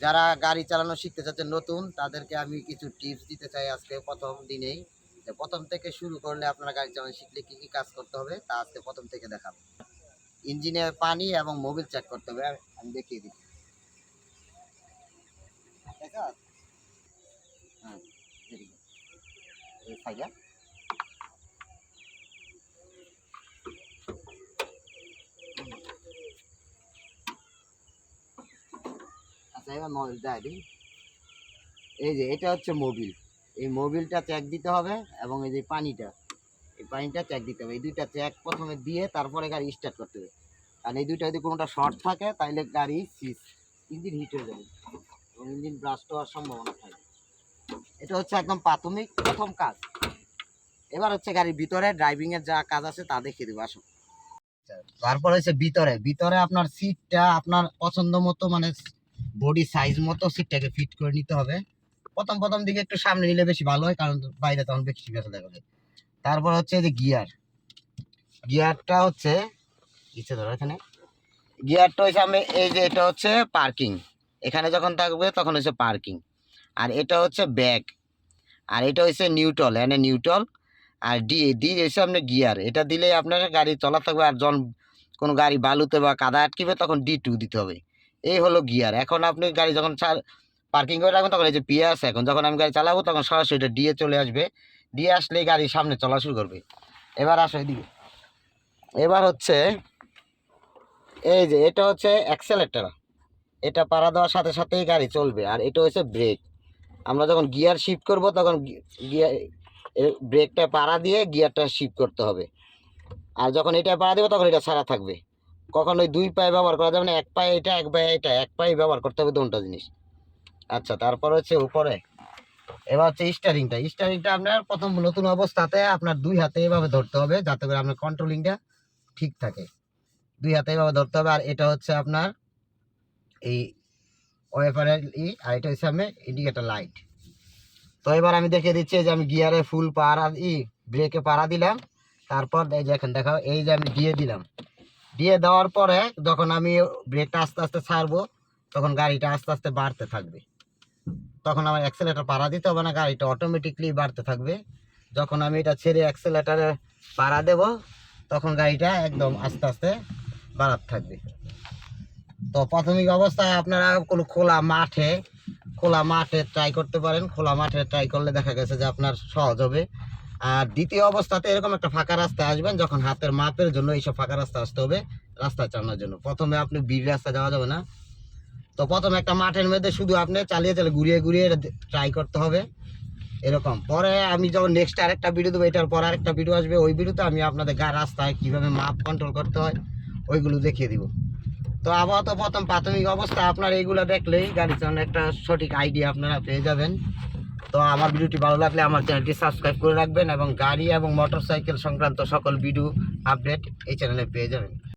যারা গাড়ি চালানো শিখতে চাচ্ছেন, নতুন, তাদেরকে আমি কিছু টিপস দিতে চাই আজকে প্রথম দিনেই। যে প্রথম থেকে শুরু করলে আপনারা গাড়ি চালানো শিখলে কি কি কাজ করতে হবে, তা আজকে প্রথম থেকে দেখাবো। ইঞ্জিনে পানি এবং মোবিল চেক করতে হবে আমি দেখিয়ে আছে হ্যাঁ আচ্ছা এবার দেয় দিই এই যে, এটা হচ্ছে মোবিল এই মোবিলটা চেক দিতে হবে এবং এই যে পানিটা, এই পানিটা চেক দিতে হবে। এই দুইটা চেক প্রথমে দিয়ে তারপরে গাড়ি স্টার্ট করতে হবে। কারণ এই দুইটা যদি কোনোটা শর্ট থাকে তাহলে গাড়ি সিস ইঞ্জিন হিট হয়ে যাবে। এবং ইঞ্জিন ব্রাস্ট হওয়ার সম্ভাবনা থাকে। এটা হচ্ছে একদম প্রাথমিক প্রথম কাজ। এবার হচ্ছে গাড়ির ভিতরে ড্রাইভিং এর যা কাজ আছে তা দেখিয়ে দেবো, আসুন। তারপর হচ্ছে ভিতরে। ভিতরে আপনার সিটটা আপনার পছন্দ মতো মানে বডি সাইজ মতো সিটটাকে ফিট করে নিতে হবে। প্রথম প্রথম দিকে একটু সামনে নিলে বেশি ভালো হয়, কারণ বাইরে তখন বেশি বেশি দেখা যায় তারপর হচ্ছে যে গিয়ার গিয়ারটা হচ্ছে ইচ্ছে ধরো এখানে। গিয়ারটা হচ্ছে আমি এই যে এটা হচ্ছে পার্কিং এখানে যখন থাকবে তখন হচ্ছে পার্কিং আর এটা হচ্ছে ব্যাগ আর এটা হচ্ছে নিউট্রল এনে নিউট্রল আর ডি ডি হচ্ছে আপনার গিয়ার এটা দিলে আপনার গাড়ি চলা থাকবে আর যখন কোনো গাড়ি বালুতে বা কাদা আটকিবে তখন ডি টু দিতে হবে। এই হলো গিয়ার। এখন আপনি গাড়ি যখন পার্কিং করে রাখবেন, তখন এই যে পিয়ে আছে, এখন যখন আমি গাড়ি চালাবো, তখন সরাসরি এটা ডিএ চলে আসবে। ডিএ আসলে গাড়ি সামনে চলা শুরু করবে। এবার আসো এদিকে। এবার হচ্ছে, এই যে এটা হচ্ছে অ্যাক্সেলেটার এটা পাড়া দেওয়ার সাথে সাথেই গাড়ি চলবে, আর এটা হচ্ছে ব্রেক আমরা যখন গিয়ার শিফট করব, তখন গিয়ার ব্রেকটা পাড়া দিয়ে গিয়ারটা শিফট করতে হবে। আর যখন এটা পাড়া দেবো, তখন এটা ছাড়া থাকবে। কখন ওই দুই পায়ে ব্যবহার করা যাবে না, এক পায়ে এটা, এক পায়ে এটা, এক পায়ে ব্যবহার করতে হবে দুটো জিনিস। আচ্ছা তারপর হচ্ছে উপরে। এবার হচ্ছে স্টারিংটা স্টারিংটা আপনার প্রথম নতুন অবস্থাতে আপনার দুই হাতে এভাবে ধরতে হবে, যাতে করে আপনার কন্ট্রোলিংটা ঠিক থাকে। দুই হাতে এভাবে ধরতে হবে, আর এটা হচ্ছে আপনার এই ওয়েফারের ই, আর এটা হচ্ছে আপনার ইন্ডিকেটার লাইট তো এবার আমি দেখিয়ে দিচ্ছি যে আমি গিয়ারে ফুল পাড়া ই ব্রেকে পাড়া দিলাম। তারপর এই যে এখন দেখাও, এই যে আমি দিয়ে দিলাম। দিয়ে দেওয়ার পরে যখন আমি ব্রেকটা আস্তে আস্তে ছাড়বো, তখন গাড়িটা আস্তে আস্তে বাড়তে থাকবে। তখন আমার অ্যাক্সেলেটার পাড়া দিতে হবে না, গাড়িটা অটোমেটিকলি বাড়তে থাকবে। যখন আমি এটা ছেড়ে অ্যাক্সেলেটারে পাড়া দেব, তখন গাড়িটা একদম আস্তে আস্তে বাড়াতে থাকবে। তো প্রাথমিক অবস্থায় আপনারা কোনো খোলা মাঠে খোলা মাঠে ট্রাই করতে পারেন। খোলা মাঠে ট্রাই করলে দেখা গেছে যে আপনার সহজ হবে। আর দ্বিতীয় অবস্থাতে এরকম একটা ফাঁকা রাস্তা আসবেন যখন হাতের মাপের জন্য এইসব ফাঁকা রাস্তা আসতে হবে, রাস্তা চালানোর জন্য। প্রথমে আপনি বিড় রাস্তা যাওয়া যাবে না। তো প্রথমে একটা মাঠের মধ্যে শুধু আপনি চালিয়ে চালিয়ে ঘুরিয়ে ঘুরিয়ে ট্রাই করতে হবে। এরকম। পরে আমি যখন নেক্সট আরেকটা ভিডিও দেবো, এটার পর আরেকটা ভিডিও আসবে, ওই ভিডিওতে আমি আপনাদের গা রাস্তায় কীভাবে মাপ কন্ট্রোল করতে হয়, ওইগুলো দেখিয়ে দিব। তো আপাতত প্রথম প্রাথমিক অবস্থা আপনার এইগুলো দেখলেই গাড়ি চালানোর একটা সঠিক আইডিয়া আপনারা পেয়ে যাবেন। তো আমার ভিডিওটি ভালো লাগলে আমার চ্যানেলটি সাবস্ক্রাইব করে রাখবেন এবং গাড়ি এবং মোটরসাইকেল সংক্রান্ত সকল ভিডিও আপডেট এই চ্যানেলে পেয়ে যাবেন।